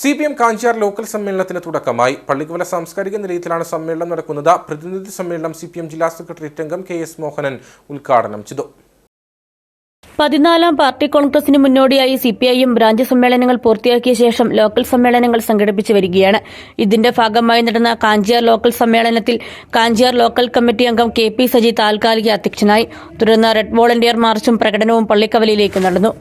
C P M Kanchiyar local സമ്മേളനത്തിന് തുടക്കമായി പള്ളിക്കുവല സാംസ്കാരിക നിലയത്തിലാണ് സമ്മേളനം നടക്കുന്നത്. പ്രതിനിധി സമ്മേളനം സി പി എം ജില്ലാ സെക്രട്ടേറിയറ്റ് അംഗം കെ എസ് മോഹനൻ ഉദ്ഘാടനം ചെയ്തു. പതിനാലാം പാർട്ടി കോൺഗ്രസിന് മുന്നോടിയായി സി പി ബ്രാഞ്ച് സമ്മേളനങ്ങൾ പൂർത്തിയാക്കിയ ശേഷം ലോക്കൽ സമ്മേളനങ്ങൾ സംഘടിപ്പിച്ചു വരികയാണ്. ഇതിന്റെ ഭാഗമായി നടന്ന കാഞ്ചിയാർ ലോക്കൽ സമ്മേളനത്തിൽ കാഞ്ചിയാർ ലോക്കൽ കമ്മിറ്റി അംഗം കെ പി സജി താൽക്കാലിക അധ്യക്ഷനായി. തുടർന്ന് റെഡ് വോളണ്ടിയർ മാർച്ചും പ്രകടനവും പള്ളിക്കവലയിലേക്ക് നടന്നു.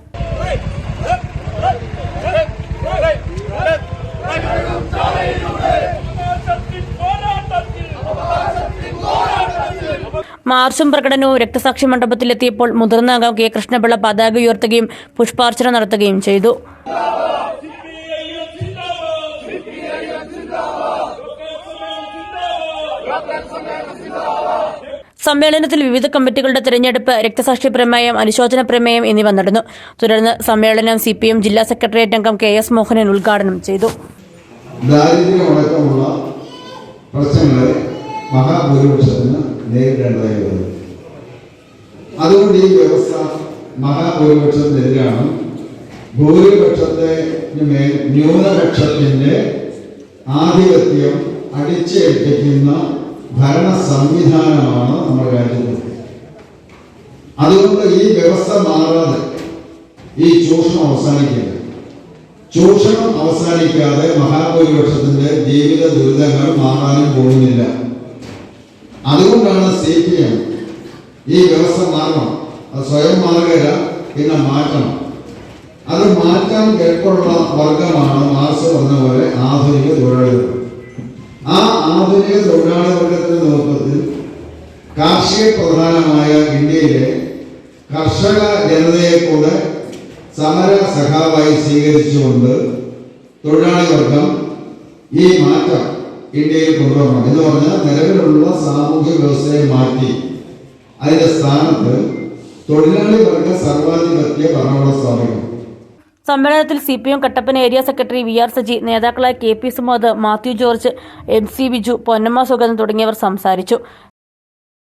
മാർച്ചും പ്രകടനവും രക്തസാക്ഷി മണ്ഡപത്തിലെത്തിയപ്പോൾ മുതിർന്ന അംഗം കെ. കൃഷ്ണപിള്ള പതാക ഉയർത്തുകയും പുഷ്പാർച്ചന നടത്തുകയും ചെയ്തു. സമ്മേളനത്തിൽ വിവിധ കമ്മിറ്റികളുടെ തെരഞ്ഞെടുപ്പ് രക്തസാക്ഷി പ്രമേയം അനുശോചന പ്രമേയം എന്നിവ നടന്നു. തുടർന്ന് സമ്മേളനം സി പി എം ജില്ലാ സെക്രട്ടേറിയറ്റ് അംഗം കെ. എസ്. മോഹനൻ ഉദ്ഘാടനം ചെയ്തു. ദാരിദ്ര്യമടക്കമുള്ള പ്രശ്നങ്ങളെ മഹാഭൂരിപക്ഷത്തിന് നേരിടേണ്ടതായി വരും അതുകൊണ്ട് ഈ വ്യവസ്ഥ മഹാഭൂരിപക്ഷത്തിനെതിരാണ്. ഭൂരിപക്ഷത്തെ മേൽ ന്യൂനപക്ഷത്തിന്റെ ആധിപത്യം അടിച്ചേൽപ്പിക്കുന്ന ഭരണ സംവിധാനമാണ് നമ്മുടെ രാജ്യത്ത്. അതുകൊണ്ട് ഈ വ്യവസ്ഥ മാറാതെ ഈ ചൂഷണം അവസാനിക്കില്ല. ചൂഷണം അവസാനിക്കാതെ മഹാഭൂരിപക്ഷത്തിന്റെ ജീവിത ദുരിതങ്ങൾ മാറാനും പോകുന്നില്ല. അതുകൊണ്ടാണ് സി പി എം ഈ വ്യവസ്ഥ മാറണം. അത് സ്വയം മാറുകയില്ല പിന്നെ മാറ്റണം. അത് മാറ്റാൻ കേൾപ്പുള്ള വർഗമാണ് മാർസ് പറഞ്ഞ പോലെ ആധുനിക തൊഴിലാളികൾ. ആ ആധുനിക തൊഴിലാളി വർഗത്തിന്റെ നേതൃത്വത്തിൽ കാർഷിക പ്രധാനമായ ഇന്ത്യയിലെ കർഷക ജനതയെ കൂടെ സമര സഖാവായി സ്വീകരിച്ചുകൊണ്ട് തൊഴിലാളി വർഗം ഈ മാറ്റം ഇന്ത്യയിൽ കൊണ്ടുവരണം. എന്ന് പറഞ്ഞാൽ നിലവിലുള്ള സാമൂഹ്യ വ്യവസ്ഥയെ മാറ്റി. അതിന്റെ സ്ഥാനത്ത് തൊഴിലാളി വർഗ സർവാധിപത്യ ഭരണകൂടം സ്ഥാപിക്കും സമ്മേളനത്തിൽ C P M Kattappana area secretary V R Saji നേതാക്കളായ K P Sumod Mathew George M C Biju Ponnamma Sugathan തുടങ്ങിയവർ സംസാരിച്ചു.